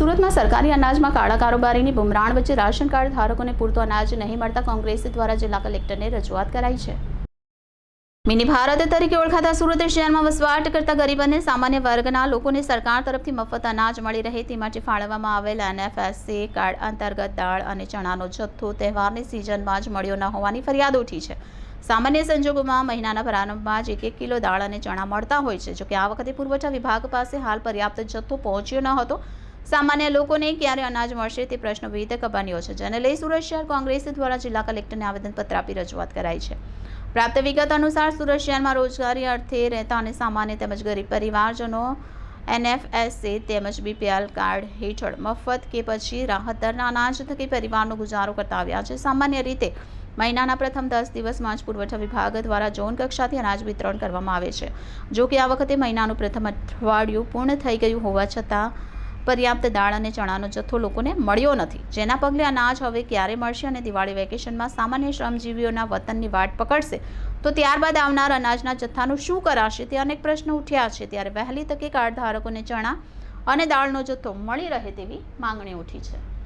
સુરતમાં સરકારી અનાજમાં કાળા કારોબારીની બુમરાણ વચ્ચે રાશન કાર્ડ ધારકોને પૂરતો અનાજ નહીં મળતા કોંગ્રેસ દ્વારા જિલ્લા કલેક્ટરને રજૂઆત કરાઈ છે. મિની ભારત તરીકે ઓળખાતા સુરત શહેરમાં વસવાટ કરતા ગરીબ અને સામાન્ય વર્ગના લોકોને સરકાર તરફથી મફત અનાજ મળી રહે તે માટે ફાળવવામાં આવેલ એનએફએસસી કાર્ડ અંતર્ગત દાળ અને ચણાનો જથ્થો તહેવારની સિઝનમાં જ મળ્યો ન હોવાની ફરિયાદ ઉઠી છે. સામાન્ય સંજોગોમાં મહિનાના પ્રારંભમાં જ એક એક કિલો દાળ અને ચણા મળતા હોય છે, જોકે આ વખતે પુરવઠા વિભાગ પાસે હાલ પર્યાપ્ત જથ્થો પહોંચ્યો ન હતો. સામાન્ય લોકોને ક્યારે અનાજ મળશે તે પ્રશ્ન વિવિધ કબાનીઓ છે. જેને લઈ સુરત શહેર કોંગ્રેસ દ્વારા જિલ્લા કલેક્ટરને આવેદનપત્ર આપી રજૂઆત કરાઈ છે. પ્રાપ્ત વિગત અનુસાર સુરત શહેરમાં રોજગારી અર્થે રહેતા અને સામાન્ય તેમજ ગરીબ પરિવારજનો, એનએફએસએ તેમજ બીપીએલ કાર્ડ હેઠળ મફત કે પછી રાહત દરના અનાજ થકી પરિવારનો ગુજારો કરતા આવ્યા છે. સામાન્ય રીતે મહિનાના પ્રથમ દસ દિવસમાં જ પુરવઠા વિભાગ દ્વારા ઝોન કક્ષાથી અનાજ વિતરણ કરવામાં આવે છે. જો કે આ વખતે મહિનાનું પ્રથમ અઠવાડિયું પૂર્ણ થઈ ગયું હોવા છતાં પર્યાપ્ત દાળ અને ચણાનો જથ્થો લોકોને મળ્યો નથી. જેના પગલે અનાજ હવે ક્યારે મળશે અને દિવાળી વેકેશનમાં સામાન્ય શ્રમજીવીઓના વતનની વાટ પકડશે? તો ત્યારબાદ આવનાર અનાજના જથ્થાનું શું કરાશે? તે અનેક પ્રશ્નો ઉઠ્યા છે. ત્યારે વહેલી તકે કાર્ડ ધારકોને ચણા અને દાળનો જથ્થો મળી રહે તેવી માંગણી ઉઠી છે.